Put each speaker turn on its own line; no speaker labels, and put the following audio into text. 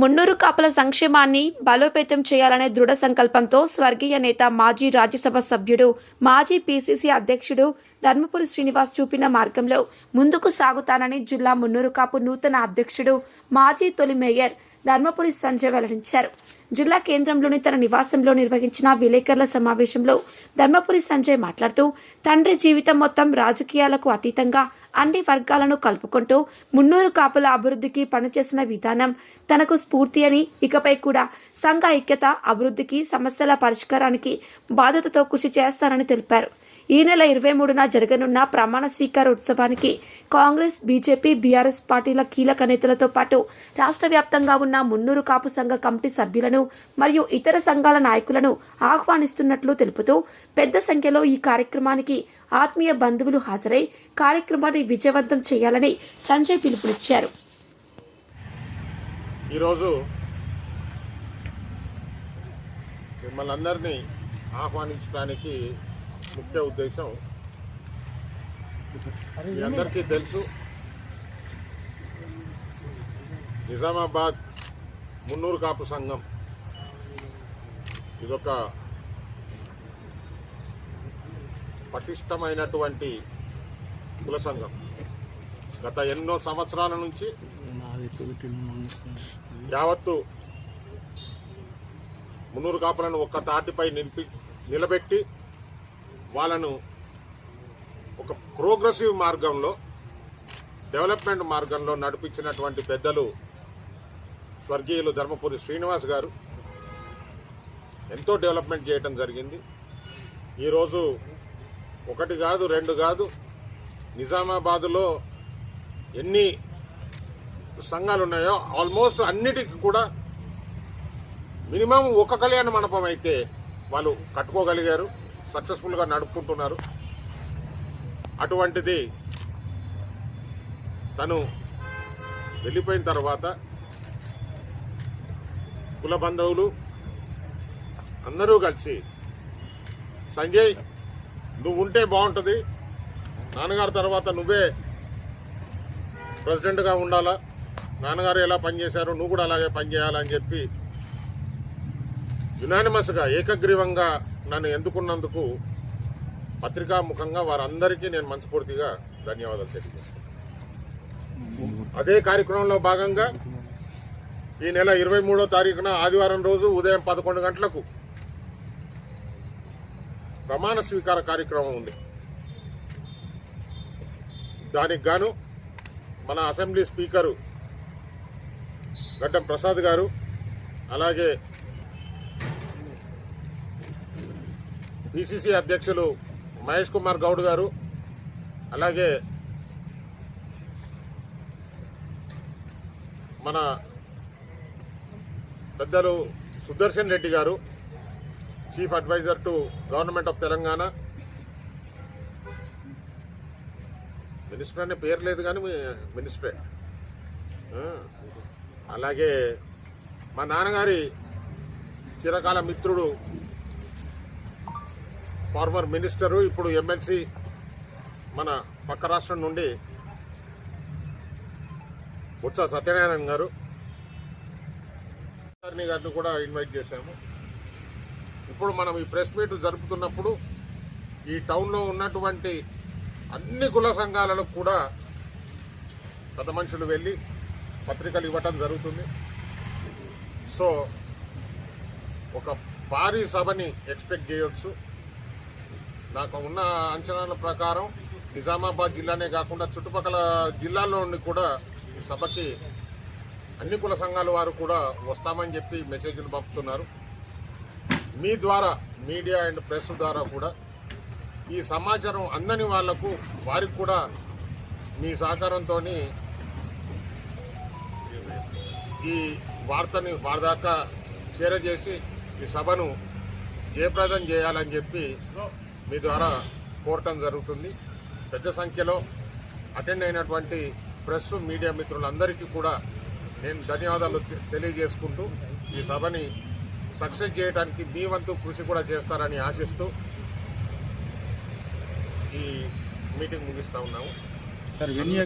మున్నూరు కాపుల సంక్షేమాన్ని బలోపేతం చేయాలనే దృఢ సంకల్పంతో స్వర్గీయ నేత మాజీ రాజ్యసభ సభ్యుడు మాజీ పీసీసీ అధ్యక్షుడు ధర్మపురి శ్రీనివాస్ చూపిన మార్గంలో ముందుకు సాగుతానని జిల్లా మున్నూరు కాపు నూతన అధ్యక్షుడు మాజీ తొలి మేయర్ ధర్మపురి సంజయ్ వెల్లడించారు. జిల్లా కేంద్రంలోని తన నివాసంలో నిర్వహించిన విలేకరుల సమావేశంలో ధర్మపురి సంజయ్ మాట్లాడుతూ తండ్రి జీవితం మొత్తం రాజకీయాలకు అతీతంగా అన్ని వర్గాలను కలుపుకుంటూ మున్నూరు కాపుల అభివృద్ధికి పనిచేసిన విధానం తనకు స్ఫూర్తి అని ఇకపై కూడా సంఘ ఐక్యత అభివృద్ధికి సమస్యల పరిష్కారానికి బాధ్యతతో కృషి చేస్తానని తెలిపారు. ఈ నెల ఇరవై మూడున జరగనున్న ప్రమాణ స్వీకార ఉత్సవానికి కాంగ్రెస్ బీజేపీ బీఆర్ఎస్ పార్టీల కీలక నేతలతో పాటు రాష్ట్ర వ్యాప్తంగా ఉన్న మున్నూరు కాపు సంఘ కమిటీ సభ్యులను మరియు ఇతర సంఘాల నాయకులను ఆహ్వానిస్తున్నట్లు తెలుపుతూ పెద్ద సంఖ్యలో ఈ కార్యక్రమానికి ఆత్మీయ బంధువులు హాజరై కార్యక్రమాన్ని విజయవంతం చేయాలని సంజయ్ పిలుపునిచ్చారు.
ఈరోజు మిమ్మల్ని అందరినీ ఆహ్వానించడానికి ముఖ్య ఉద్దేశం. మీ అందరికీ తెలుసు నిజామాబాద్ మున్నూరు కాపు సంఘం. ఇదొక పటిష్టమైనటువంటి కుల సంఘం. గత ఎన్నో సంవత్సరాల నుంచి యావత్తు మున్నూరు కాపులను ఒక్క తాటిపై నిలిపి నిలబెట్టి వాళ్ళను ఒక ప్రోగ్రెసివ్ మార్గంలో డెవలప్మెంట్ మార్గంలో నడిపించినటువంటి పెద్దలు స్వర్గీయులు ధర్మపురి శ్రీనివాస్ గారు. ఎంతో డెవలప్మెంట్ చేయటం జరిగింది. ఈరోజు ఒకటి కాదు రెండు కాదు నిజామాబాదులో ఎన్ని సంఘాలు ఉన్నాయో ఆల్మోస్ట్ అన్నిటికి కూడా మినిమం ఒక కళ్యాణ మండపం అయితే వాళ్ళు కట్టుకోగలిగారు. సక్సెస్ఫుల్గా నడుపుకుంటున్నారు. అటువంటిది తను వెళ్ళిపోయిన తర్వాత కుల బంధువులు అందరూ కలిసి సంజయ్ నువ్వు ఉంటే బాగుంటుంది. నాన్నగారి తర్వాత నువ్వే ప్రెసిడెంట్గా ఉండాలా. నాన్నగారు ఎలా పనిచేశారో నువ్వు కూడా అలాగే పనిచేయాలని చెప్పి యునానిమస్గా ఏకగ్రీవంగా నన్ను ఎందుకున్నందుకు పత్రికాముఖంగా వారందరికీ నేను మనస్ఫూర్తిగా ధన్యవాదాలు తెలియజేస్తాను అదే కార్యక్రమంలో భాగంగా ఈ నెల ఇరవై మూడో తారీఖున ఆదివారం రోజు ఉదయం పదకొండు గంటలకు ప్రమాణ స్వీకార కార్యక్రమం ఉంది. దానికి గాను మన అసెంబ్లీ స్పీకరు గడ్డం ప్రసాద్ గారు అలాగే పిసిసి అధ్యక్షులు మహేష్ కుమార్ గౌడ్ గారు అలాగే మన పెద్దలు Sudarshan Reddy garu chief advisor to government of Telangana. Minister అనే పేరు లేదు కానీ మినిస్టరే. అలాగే మా నాన్నగారి చిరకాల మిత్రుడు ఫార్మర్ మినిస్టరు ఇప్పుడు ఎమ్మెల్సీ మన పక్క రాష్ట్రం నుండి బొత్స సత్యనారాయణ గారు గారిని గారిని కూడా ఇన్వైట్ చేశాము. ఇప్పుడు మనం ఈ ప్రెస్ మీట్ జరుపుతున్నప్పుడు ఈ టౌన్లో ఉన్నటువంటి అన్ని కుల సంఘాలలో కూడా పెద్ద మనుషులు వెళ్ళి పత్రికలు ఇవ్వటం జరుగుతుంది. సో ఒక భారీ సభని ఎక్స్పెక్ట్ చేయొచ్చు. నాకు ఉన్న అంచనాల ప్రకారం నిజామాబాద్ జిల్లానే కాకుండా చుట్టుపక్కల జిల్లాల్లోని కూడా ఈ సభకి అన్ని కుల సంఘాల వారు కూడా వస్తామని చెప్పి మెసేజ్లు పంపుతున్నారు. మీ ద్వారా మీడియా అండ్ ప్రెస్ ద్వారా కూడా ఈ సమాచారం అందని వాళ్ళకు వారికి కూడా మీ సహకారంతో ఈ వార్తని వారి దాకా చేరజేసి ఈ సభను జయప్రదం చేయాలని చెప్పి మీ ద్వారా కోరటం జరుగుతుంది. పెద్ద సంఖ్యలో అటెండ్ అయినటువంటి ప్రెస్ మీడియా మిత్రులందరికీ కూడా నేను ధన్యవాదాలు తెలియజేసుకుంటూ ఈ సభని సక్సెస్ చేయడానికి మీ వంతు కృషి కూడా చేస్తారని ఆశిస్తూ ఈ మీటింగ్ ముగిస్తా ఉన్నాము.